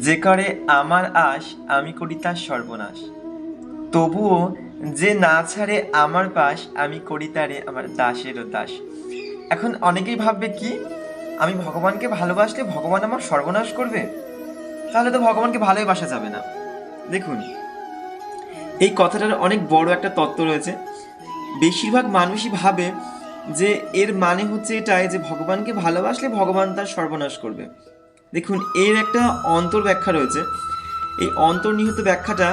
যে করে আমার আশ, আমি করি তার সর্বনাশ। তবুও যে না ছাড়ে আমার পাশ, আমি করি তারে আমার দাসেরও দাস। এখন অনেকেই ভাববে, কি? আমি ভগবানকে ভালোবাসলে ভগবান আমার সর্বনাশ করবে? তাহলে তো ভগবানকে ভালোই বাসা যাবে না। দেখুন, এই কথাটার অনেক বড় একটা তত্ত্ব রয়েছে। বেশিরভাগ মানুষই ভাবে যে এর মানে হচ্ছে এটাই যে ভগবানকে ভালোবাসলে ভগবান তার সর্বনাশ করবে। দেখুন, এর একটা অন্তর ব্যাখ্যা রয়েছে। এই অন্তর্নিহিত ব্যাখ্যাটা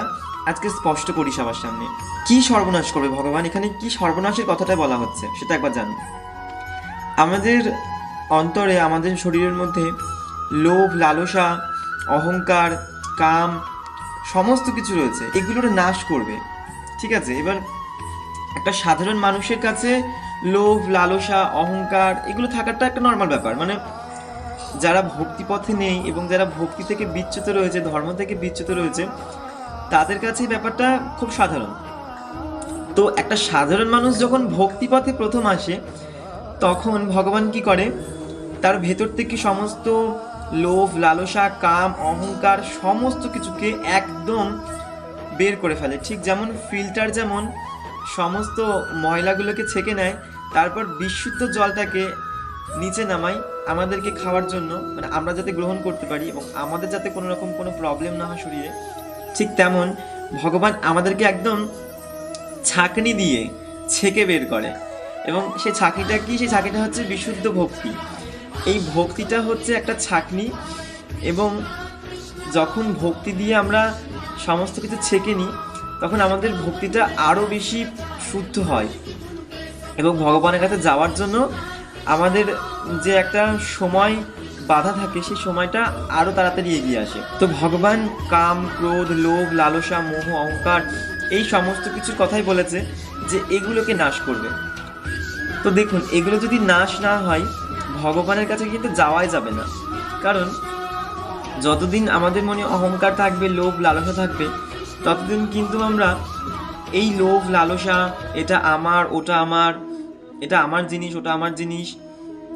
আজকে স্পষ্ট করি সবার সামনে। কি সর্বনাশ করবে ভগবান? এখানে কি সর্বনাশের কথাটা বলা হচ্ছে, সেটা একবার জানুন। আমাদের অন্তরে, আমাদের শরীরের মধ্যে লোভ, লালসা, অহংকার, কাম, সমস্ত কিছু রয়েছে, এগুলোর নাশ করবে। ঠিক আছে, এবার একটা সাধারণ মানুষের কাছে লোভ, লালসা, অহংকার, এগুলো থাকাটা একটা নর্মাল ব্যাপার। মানে যারা ভক্তিপথে নেই এবং যারা ভক্তি থেকে বিচ্যুত রয়েছে, ধর্ম থেকে বিচ্যুত রয়েছে, তাদের কাছে ব্যাপারটা খুব সাধারণ। তো একটা সাধারণ মানুষ যখন ভক্তিপথে প্রথম আসে, তখন ভগবান কি করে? তার ভেতর থেকে সমস্ত লোভ, লালসা, কাম, অহংকার সমস্ত কিছুকে একদম বের করে ফেলে। ঠিক যেমন ফিল্টার যেমন সমস্ত ময়লাগুলোকে ছেঁকে নেয়, তারপর বিশুদ্ধ জলটাকে নিচে নামাই, আমাদেরকে খাওয়ার জন্য মানে আমরা যাতে গ্রহণ করতে পারি এবং আমাদের যাতে কোনো রকম কোনো প্রবলেম না হয় শরীরে, ঠিক তেমন ভগবান আমাদেরকে একদম ছাঁকনি দিয়ে ছেঁকে বের করে। এবং সেই ছাঁকনিটা কি? সেই ছাঁকনিটা হচ্ছে বিশুদ্ধ ভক্তি। এই ভক্তিটা হচ্ছে একটা ছাঁকনি এবং যখন ভক্তি দিয়ে আমরা সমস্ত কিছু ছেঁকে নিই, তখন আমাদের ভক্তিটা আরও বেশি শুদ্ধ হয়। এবং ভগবানের কাছে যাওয়ার জন্য আমাদের যে একটা সময় বাধা থাকে, সেই সময়টা আরও তাড়াতাড়ি এগিয়ে আসে। তো ভগবান কাম, ক্রোধ, লোভ, লালসা, মোহ, অহংকার এই সমস্ত কিছুর কথাই বলেছে যে এগুলোকে নাশ করবে। তো দেখুন, এগুলো যদি নাশ না হয়, ভগবানের কাছে কিন্তু যাওয়াই যাবে না। কারণ যতদিন আমাদের মনে অহংকার থাকবে, লোভ, লালসা থাকবে, ততদিন কিন্তু আমরা এই লোভ, লালসা, এটা আমার, ওটা আমার, এটা আমার জিনিস, ওটা আমার জিনিস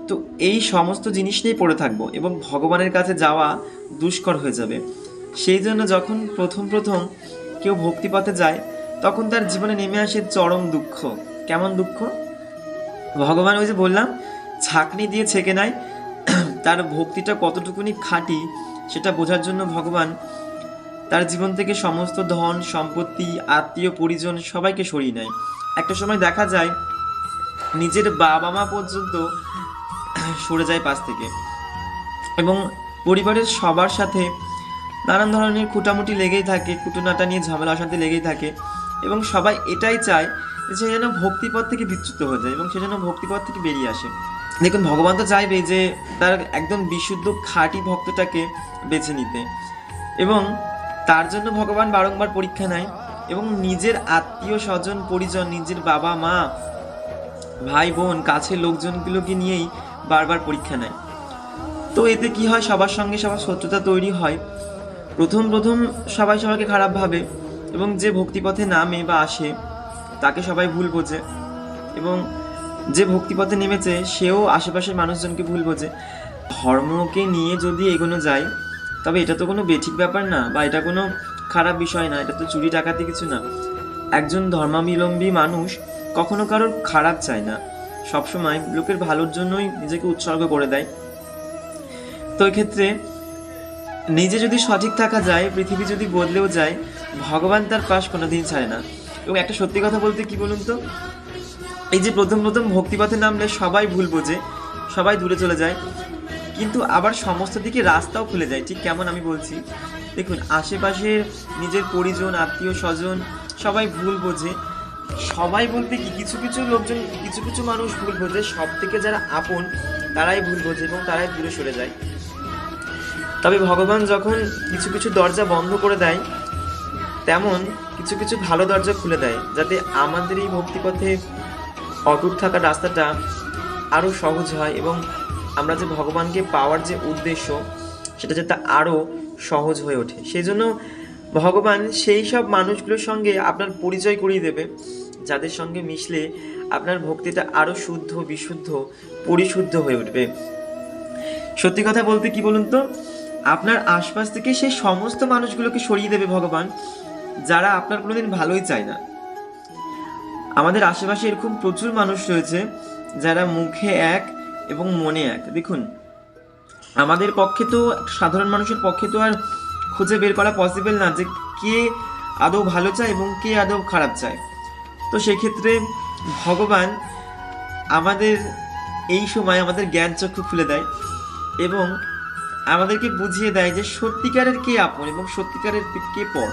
তো এই সমস্ত জিনিস নিয়ে পড়ে থাকব এবং ভগবানের কাছে যাওয়া দুষ্কর হয়ে যাবে। সেই জন্য যখন প্রথম প্রথম কেউ ভক্তিপথে যায়, তখন তার জীবনে নেমে আসে চরম দুঃখ। কেমন দুঃখ? ভগবান ওই যে বললাম, ছাকনি দিয়ে ছেঁকে নেয়। তার ভক্তিটা কতটুকুনি খাঁটি, সেটা বোঝার জন্য ভগবান তার জীবন থেকে সমস্ত ধন, সম্পত্তি, আত্মীয়, পরিজন সবাইকে সরিয়ে নেয়। একটা সময় দেখা যায়, নিজের বাবা মা পর্যন্ত সরে যায় পাশ থেকে। এবং পরিবারের সবার সাথে নানান ধরনের খুঁটামুটি লেগেই থাকে কুটুনাটা নিয়ে ঝামেলা অশান্তি লেগেই থাকে এবং সবাই এটাই চায় সে যেন ভক্তিপথ থেকে বিচ্যুত হয়ে যায় এবং সে যেন ভক্তিপথ থেকে বেরিয়ে আসে। দেখুন, ভগবান তো চাইবে যে তার একদম বিশুদ্ধ খাঁটি ভক্তটাকে বেছে নিতে। এবং তার জন্য ভগবান বারংবার পরীক্ষা নেয় এবং নিজের আত্মীয় স্বজন, পরিজন, নিজের বাবা মা ভাই বোন কাছের লোকজনগুলোকে নিয়েই বারবার পরীক্ষা নেয়। তো এতে কি হয়? সবার সঙ্গে সবার শত্রুতা তৈরি হয়। প্রথম প্রথম সবাই সবাইকে খারাপ ভাবে এবং যে ভক্তিপথে নামে বা আসে, তাকে সবাই ভুল বোঝে এবং যে ভক্তিপথে নেমেছে, সেও আশেপাশের মানুষজনকে ভুল বোঝে। ধর্মকে নিয়ে যদি এগোনো যায়, তবে এটা তো কোনো বেঠিক ব্যাপার না বা এটা কোনো খারাপ বিষয় না, এটা তো চুরি, ডাকাতি কিছু না। একজন ধর্মাবলম্বী মানুষ কখনো কারোর খারাপ চায় না। সবসময় লোকের ভালোর জন্যই নিজেকে উৎসর্গ করে দেয়। তো ক্ষেত্রে নিজে যদি সঠিক থাকা যায়, পৃথিবী যদি বদলেও যায়, ভগবান তার পাশ কোনোদিন ছাড়ে না। এবং একটা সত্যি কথা বলতে কি বলুন তো? এই যে প্রথম প্রথম ভক্তিপথে নামলে সবাই ভুল বোঝে, সবাই দূরে চলে যায়। কিন্তু আবার সমস্ত দিকে রাস্তাও খুলে যায়। ঠিক কেমন আমি বলছি? দেখুন, আশেপাশের নিজের পরিজন আত্মীয় স্বজন সবাই ভুল বোঝে। সবাই বলতে কি কিছু কিছু লোকজন, কিছু কিছু মানুষ ভুল বোঝে সব থেকে যারা আপন, তারাই ভুল বোঝে এবং তারাই দূরে সরে যায়। তবে ভগবান যখন কিছু কিছু দরজা বন্ধ করে দেয়, তেমন কিছু কিছু ভালো দরজা খুলে দেয়, যাতে আমাদের এই ভক্তিপথে অটুট থাকা রাস্তাটা আরও সহজ হয় এবং আমরা যে ভগবানকে পাওয়ার যে উদ্দেশ্য, সেটা যাতে আরও সহজ হয়ে ওঠে। সেই জন্য ভগবান সেই সব মানুষগুলোর সঙ্গে আপনার পরিচয় করিয়ে দেবে। যাদের সঙ্গে মিশলে আপনার ভক্তিটা আরও শুদ্ধ, বিশুদ্ধ, পরিশুদ্ধ হয়ে উঠবে। সত্যি কথা বলতে কি বলুন তো? আপনার আশপাশ থেকে সেই সমস্ত মানুষগুলোকে সরিয়ে দেবে ভগবান, যারা আপনার কোনোদিন ভালোই চায় না। আমাদের আশেপাশে এরকম প্রচুর মানুষ রয়েছে, যারা মুখে এক এবং মনে এক। দেখুন, আমাদের পক্ষে তো, সাধারণ মানুষের পক্ষে তো আর খুঁজে বের করা পসিবল না যে কে আদৌ ভালো চায় এবং কে আদৌ খারাপ চায়। তো সেক্ষেত্রে ভগবান আমাদের এই সময় আমাদের জ্ঞান চক্ষু খুলে দেয় এবং আমাদেরকে বুঝিয়ে দেয় যে সত্যিকারের কে আপন এবং সত্যিকারের কে পর।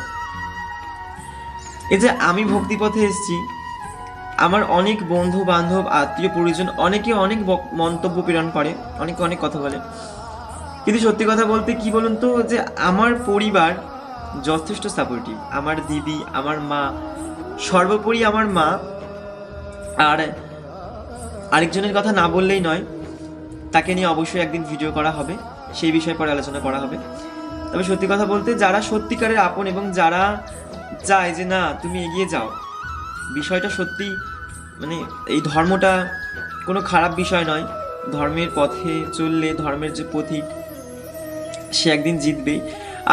এই যে আমি ভক্তিপথে এসেছি, আমার অনেক বন্ধু বান্ধব আত্মীয় পরিজন অনেকে অনেক মন্তব্য প্রেরণ করে, অনেকে অনেক কথা বলে। কিন্তু সত্যি কথা বলতে কি বলুন তো, যে আমার পরিবার যথেষ্ট সাপোর্টিভ আমার দিদি, আমার মা সর্বোপরি আমার মা আর আরেকজনের কথা না বললেই নয়, তাকে নিয়ে অবশ্যই একদিন ভিডিও করা হবে, সেই বিষয়ে পরে আলোচনা করা হবে। তবে সত্যি কথা বলতে যারা সত্যিকারের আপন এবং যারা চায় যে না, তুমি এগিয়ে যাও, বিষয়টা সত্যি মানে এই ধর্মটা কোনো খারাপ বিষয় নয়। ধর্মের পথে চললে, ধর্মের যে পথিক, সে একদিন জিতবেই।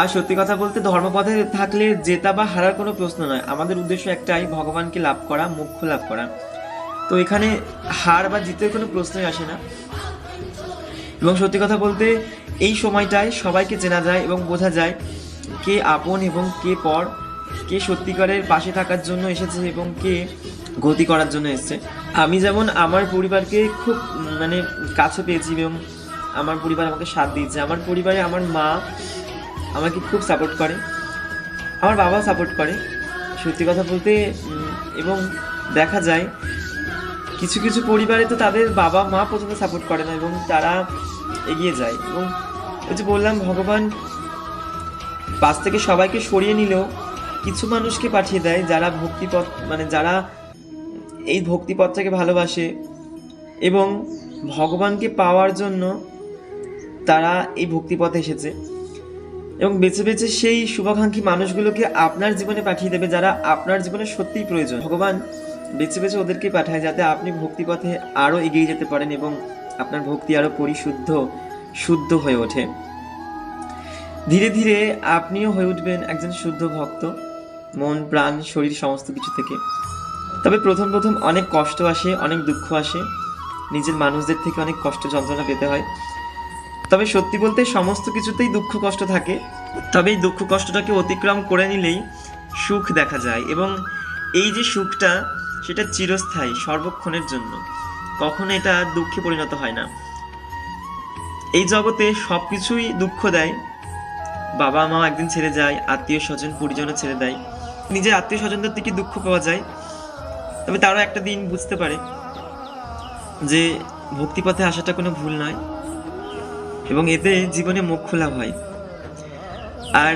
আর সত্যি কথা বলতে ধর্মপথে থাকলে জেতা বা হারার কোনো প্রশ্ন নয়। আমাদের উদ্দেশ্য একটাই, ভগবানকে লাভ করা, মুখ্য লাভ করা। তো এখানে হার বা জিতের কোনো প্রশ্নই আসে না। এবং সত্যি কথা বলতে এই সময়টায় সবাইকে চেনা যায় এবং বোঝা যায় কে আপন এবং কে পর, কে সত্যিকারের পাশে থাকার জন্য এসেছে এবং কে গতি করার জন্য এসেছে। আমি যেমন আমার পরিবারকে খুব মানে কাছে পেয়েছি এবং আমার পরিবার আমাকে সাথ দিয়েছে। আমার পরিবারে আমার মা আমাকে খুব সাপোর্ট করে। আমার বাবাও সাপোর্ট করে। সত্যি কথা বলতে এবং দেখা যায়, কিছু কিছু পরিবারে তো তাদের বাবা মা পর্যন্ত সাপোর্ট করে না এবং তারা এগিয়ে যায়। এবং ওই যে বললাম, ভগবান পাশ থেকে সবাইকে সরিয়ে নিলেও কিছু মানুষকে পাঠিয়ে দেয় যারা ভক্তিপথ মানে যারা এই ভক্তিপথটাকে ভালোবাসে। এবং ভগবানকে পাওয়ার জন্য তারা এই ভক্তিপথে এসেছে। এবং বেছে বেছে সেই শুভাকাঙ্ক্ষী মানুষগুলোকে আপনার জীবনে পাঠিয়ে দেবে যারা আপনার জীবনে সত্যিই প্রয়োজন। ভগবান বেছে বেছে ওদেরকে পাঠায় যাতে আপনি ভক্তিপথে আরও এগিয়ে যেতে পারেন এবং আপনার ভক্তি আরও পরিশুদ্ধ, শুদ্ধ হয়ে ওঠে। ধীরে ধীরে আপনিও হয়ে উঠবেন একজন শুদ্ধ ভক্ত, মন, প্রাণ, শরীর সমস্ত কিছু থেকে। তবে প্রথম প্রথম অনেক কষ্ট আসে, অনেক দুঃখ আসে। নিজের মানুষদের থেকে অনেক কষ্ট যন্ত্রণা পেতে হয়। তবে সত্যি বলতে সমস্ত কিছুতেই দুঃখ কষ্ট থাকে। তবে এই দুঃখ কষ্টটাকে অতিক্রম করে নিলেই সুখ দেখা যায় এবং এই যে সুখটা, সেটা চিরস্থায়ী, সর্বক্ষণের জন্য। কখনো এটা দুঃখে পরিণত হয় না। এই জগতে সব কিছুই দুঃখ দেয়। বাবা মা একদিন ছেড়ে যায় আত্মীয় স্বজন পরিজনও ছেড়ে দেয়। নিজের আত্মীয় স্বজনদের থেকে দুঃখ পাওয়া যায়। তবে তারাও একটা দিন বুঝতে পারে যে ভক্তিপথে আসাটা কোনো ভুল নয়। এবং এতে জীবনে মোক্ষ লাভ হয়। আর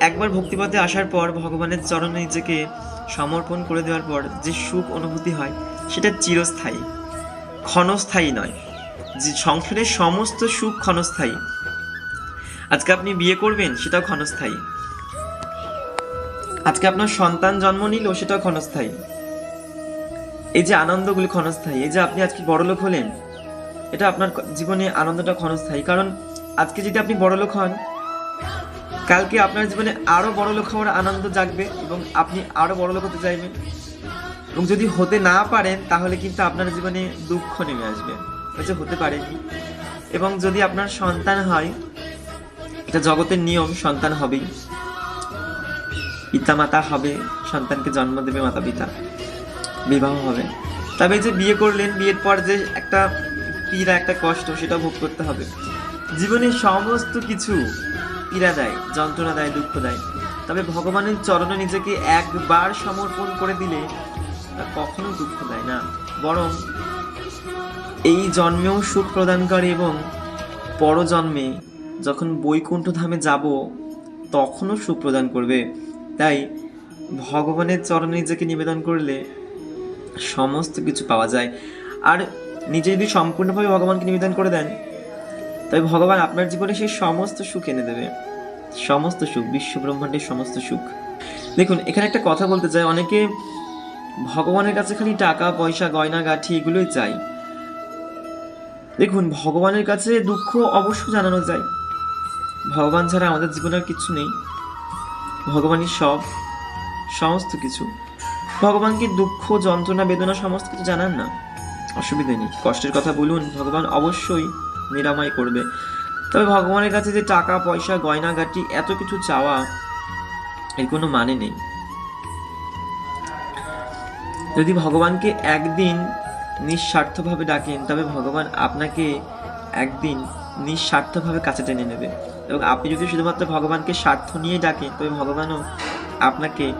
একবার ভক্তিপথে আসার পর ভগবানের চরণে নিজেকে সমর্পণ করে দেওয়ার পর যে সুখ অনুভূতি হয়, সেটা চিরস্থায়ী। ক্ষণস্থায়ী নয়, যে সংসারের সমস্ত সুখ ক্ষণস্থায়ী। আজকে আপনি বিয়ে করবেন, সেটাও ক্ষণস্থায়ী। আজকে আপনার সন্তান জন্ম নিল, সেটাও ক্ষণস্থায়ী। এই যে আনন্দগুলি ক্ষণস্থায়ী, এই যে আপনি আজকে বড়লোক হলেন এটা আপনার জীবনে আনন্দটা ক্ষণস্থায়ী। কারণ আজকে যদি আপনি বড়লোক হন, কালকে আপনার জীবনে আরও বড়লোক হওয়ার আনন্দ জাগবে এবং আপনি আরও বড়লোক হতে চাইবেন। এবং যদি হতে না পারেন, তাহলে কিন্তু আপনার জীবনে দুঃখ নেমে আসবে। হচ্ছে হতে পারেনি এবং যদি আপনার সন্তান হয়, এটা জগতের নিয়ম, সন্তান হবেই। পিতা মাতা হবে, সন্তানকে জন্ম দেবে মাতা পিতা বিবাহ হবে। তবে যে বিয়ে করলেন, বিয়ের পর যে একটা পীড়া একটা কষ্ট, সেটা ভোগ করতে হবে। জীবনে সমস্ত কিছু পীড়া দেয়, যন্ত্রণা দেয়, দুঃখ দেয়। তবে ভগবানের চরণে নিজেকে একবার সমর্পণ করে দিলে তা কখনো দুঃখ দেয় না। বরং এই জন্মেও সুখ প্রদান করে এবং পরজন্মে যখন বৈকুণ্ঠ ধামে যাব, তখনও সুখ প্রদান করবে। তাই ভগবানের চরণে নিজেকে নিবেদন করলে সমস্ত কিছু পাওয়া যায়। আর নিজে যদি সম্পূর্ণভাবে ভগবানকে নিবেদন করে দেন, তবে ভগবান আপনার জীবনে সেই সমস্ত সুখ এনে দেবে। সমস্ত সুখ বিশ্ব ব্রহ্মাণ্ডের সমস্ত সুখ। দেখুন, এখানে একটা কথা বলতে চাই। অনেকে ভগবানের কাছে খালি টাকা, পয়সা, গয়না, গাঠি এগুলোই চাই। দেখুন, ভগবানের কাছে দুঃখ অবশ্য জানানো যায়। ভগবান ছাড়া আমাদের জীবনে আর কিছু নেই। ভগবানই সব, সমস্ত কিছু। ভগবানকে দুঃখ, যন্ত্রণা, বেদনা, সমস্ত কিছু জানান না। অসুবিধা নেই। কষ্টের কথা বলুন, ভগবান অবশ্যই নিরাময় করবে। তবে ভগবানের কাছে যে টাকা, পয়সা, গয়নাগাটি, এত কিছু চাওয়া, এর কোনো মানে নেই। যদি ভগবানকে একদিন নিঃস্বার্থভাবে ডাকেন, তবে ভগবান আপনাকে একদিন নিঃস্বার্থভাবে কাছে টেনে নেবে। এবং আপনি যদি শুধুমাত্র ভগবানকে স্বার্থ নিয়েই ডাকেন, তবে ভগবানও আপনাকে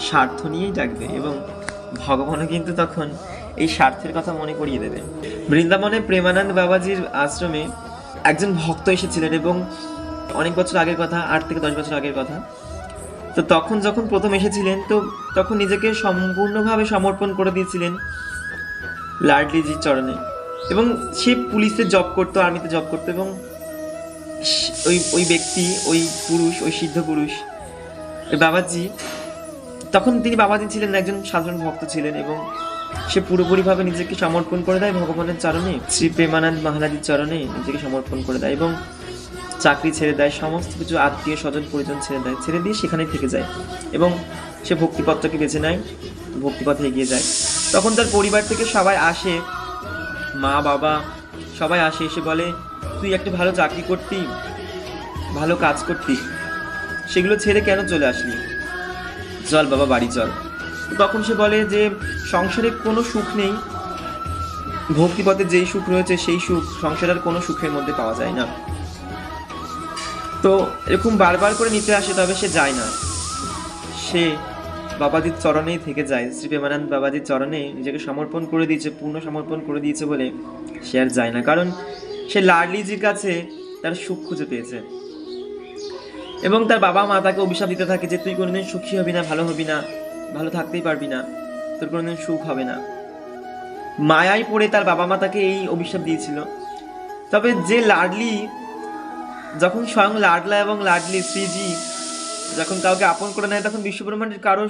স্বার্থ নিয়েই ডাকবে। এবং ভগবানও কিন্তু তখন এই স্বার্থের কথা মনে করিয়ে দেবে। বৃন্দাবনে প্রেমানন্দ বাবাজির আশ্রমে একজন ভক্ত এসেছিলেন এবং অনেক বছর আগের কথা, আট থেকে দশ বছর আগের কথা। তো তখন যখন প্রথম এসেছিলেন, তো তখন নিজেকে সম্পূর্ণভাবে সমর্পণ করে দিয়েছিলেন লাডলিজির চরণে। এবং সে পুলিশে জব করতো, আর্মিতে জব করতো এবং ওই ওই ব্যক্তি, ওই পুরুষ, ওই সিদ্ধ পুরুষ, বাবাজি, তখন তিনি বাবাজি ছিলেন একজন সাধারণ ভক্ত ছিলেন এবং সে পুরোপুরিভাবে নিজেকে সমর্পণ করে দেয় ভগবানের চরণে শ্রী প্রেমানন্দ মহারাজের চরণে নিজেকে সমর্পণ করে দেয় এবং চাকরি ছেড়ে দেয়, সমস্ত কিছু আত্মীয় স্বজন, পরিজন ছেড়ে দেয়, ছেড়ে দিয়ে সেখানে থেকে যায় এবং সে ভক্তিপত্রকে বেছে নেয়, ভক্তিপথে এগিয়ে যায়। তখন তার পরিবার থেকে সবাই আসে, মা, বাবা সবাই আসে, এসে বলে, তুই একটা ভালো চাকরি করতি, ভালো কাজ করতি, সেগুলো ছেড়ে কেন চলে আসলি? চল বাবা, বাড়ি চল। তখন সে বলে যে, সংসারে কোনো সুখ নেই। ভক্তিপথে যেই সুখ রয়েছে সেই সুখ সংসারের কোনো সুখের মধ্যে পাওয়া যায় না। তো এরকম বারবার করে নিতে আসে, তবে সে যায় না। সে বাবাজির চরণেই থেকে যায়। শ্রী প্রেমানন্দ বাবাজির চরণে নিজেকে সমর্পণ করে দিয়েছে, পূর্ণ সমর্পণ করে দিয়েছে বলে সে আর যায় না। কারণ সে লাডলিজির কাছে তার সুখ খুঁজে পেয়েছে। এবং তার বাবা মা তাকে অভিশাপ দিতে থাকে যে, তুই কোনোদিন সুখী হবি না, ভালো হবি না। ভালো থাকতেই পারবি না। তোর কোনোদিন সুখ হবে না। মায়ায় পড়ে তার বাবা মা তাকে এই অভিশাপ দিয়েছিল। তবে যে লাডলি, যখন স্বয়ং লাডলা এবং লাডলি শ্রীজি যখন কাউকে আপন করে নেয়, তখন বিশ্বব্রহ্মাণ্ডের কারোর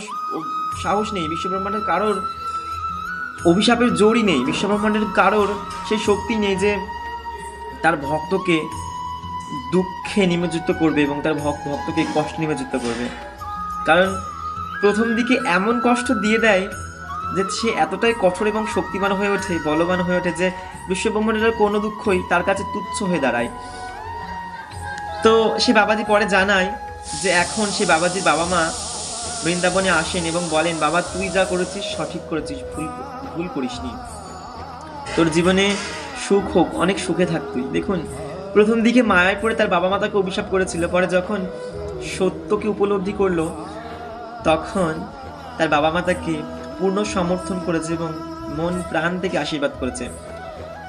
সাহস নেই, বিশ্বব্রহ্মাণ্ডের কারোর অভিশাপের জোরই নেই, বিশ্বব্রহ্মাণ্ডের কারোর সেই শক্তি নেই যে তার ভক্তকে দুঃখে নিমজ্জিত করবে এবং তার ভক্ত ভক্তকে কষ্ট নিমজ্জিত করবে। কারণ প্রথম দিকে এমন কষ্ট দিয়ে দেয় যে সে এতটাই কঠোর এবং শক্তিমান হয়ে ওঠে, বলবান হয়ে ওঠে যে বিশ্বব্রহ্মাণ্ডের কোনো দুঃখই তার কাছে তুচ্ছ হয়ে দাঁড়ায়। তো সে বাবাজি পরে জানায় যে এখন সে বাবাজির বাবা মা বৃন্দাবনে আসেন এবং বলেন, বাবা, তুই যা করেছিস সঠিক করেছিস, ভুল ভুল করিসনি। তোর জীবনে সুখ হোক, অনেক সুখে থাক তুই। দেখুন, প্রথম দিকে মায়ায় পড়ে তার বাবা মা তাকে অভিশাপ করেছিল। পরে যখন সত্যকে উপলব্ধি করল তখন তার বাবা মা তাকে পূর্ণ সমর্থন করেছে এবং মন প্রাণ থেকে আশীর্বাদ করেছে।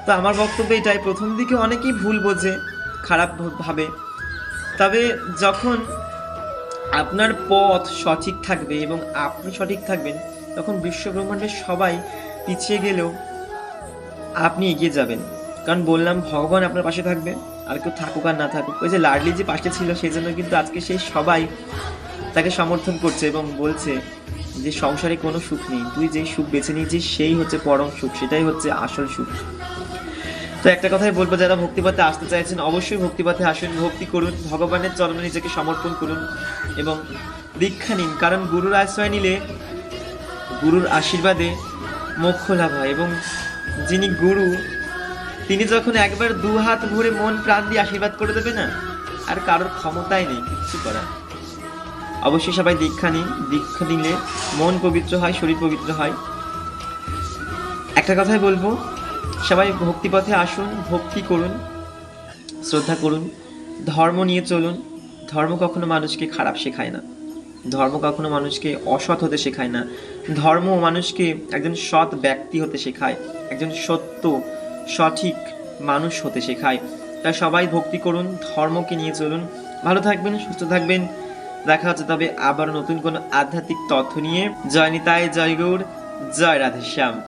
তো আমার বক্তব্য এটাই, প্রথম দিকে অনেকেই ভুল বোঝে, খারাপ ভাবে। তবে যখন আপনার পথ সঠিক থাকবে এবং আপনি সঠিক থাকবেন, তখন বিশ্ব ব্রহ্মাণ্ডের সবাই পিছিয়ে গেলেও আপনি এগিয়ে যাবেন। কারণ বললাম, ভগবান আপনার পাশে থাকবে, আর কেউ থাকুক আর না থাকুক। ওই যে লাডলি যে পাশে ছিল, সেই জন্য কিন্তু আজকে সেই সবাই তাকে সমর্থন করছে এবং বলছে যে সংসারে কোনো সুখ নেই। তুই যেই সুখ বেছে নিয়েছিস, সেই হচ্ছে পরম সুখ, সেটাই হচ্ছে আসল সুখ। তো একটা কথাই বলব, যারা ভক্তিপথে আসতে চাইছেন, অবশ্যই ভক্তিপথে আসুন, ভক্তি করুন, ভগবানের চরণে নিজেকে সমর্পণ করুন এবং দীক্ষা নিন। কারণ গুরুর আশ্রয় নিলে গুরুর আশীর্বাদে মোক্ষ লাভ হয় এবং যিনি গুরু, তিনি যখন একবার দু হাত ভরে মন, প্রাণ দিয়ে আশীর্বাদ করে দেবে না, আর কারোর ক্ষমতাই নেই কিছু করার। অবশ্যই সবাই দীক্ষা নিন, দীক্ষা নিলে মন পবিত্র হয়, শরীর পবিত্র হয়। একটা কথাই বলব, সবাই ভক্তিপথে আসুন, ভক্তি করুন, শ্রদ্ধা করুন, ধর্ম নিয়ে চলুন। ধর্ম কখনো মানুষকে খারাপ শেখায় না। ধর্ম কখনো মানুষকে অসৎ হতে শেখায় না। ধর্ম মানুষকে একজন সৎ ব্যক্তি হতে শেখায়, একজন সত্য, সঠিক মানুষ হতে শেখায়। তাই সবাই ভক্তি করুন, ধর্মকে নিয়ে চলুন। ভালো থাকবেন, সুস্থ থাকবেন। দেখা হচ্ছে তবে আবার নতুন কোনো আধ্যাত্মিক তথ্য নিয়ে। জয় নিতাই জয় জয় রাধেশ্যাম।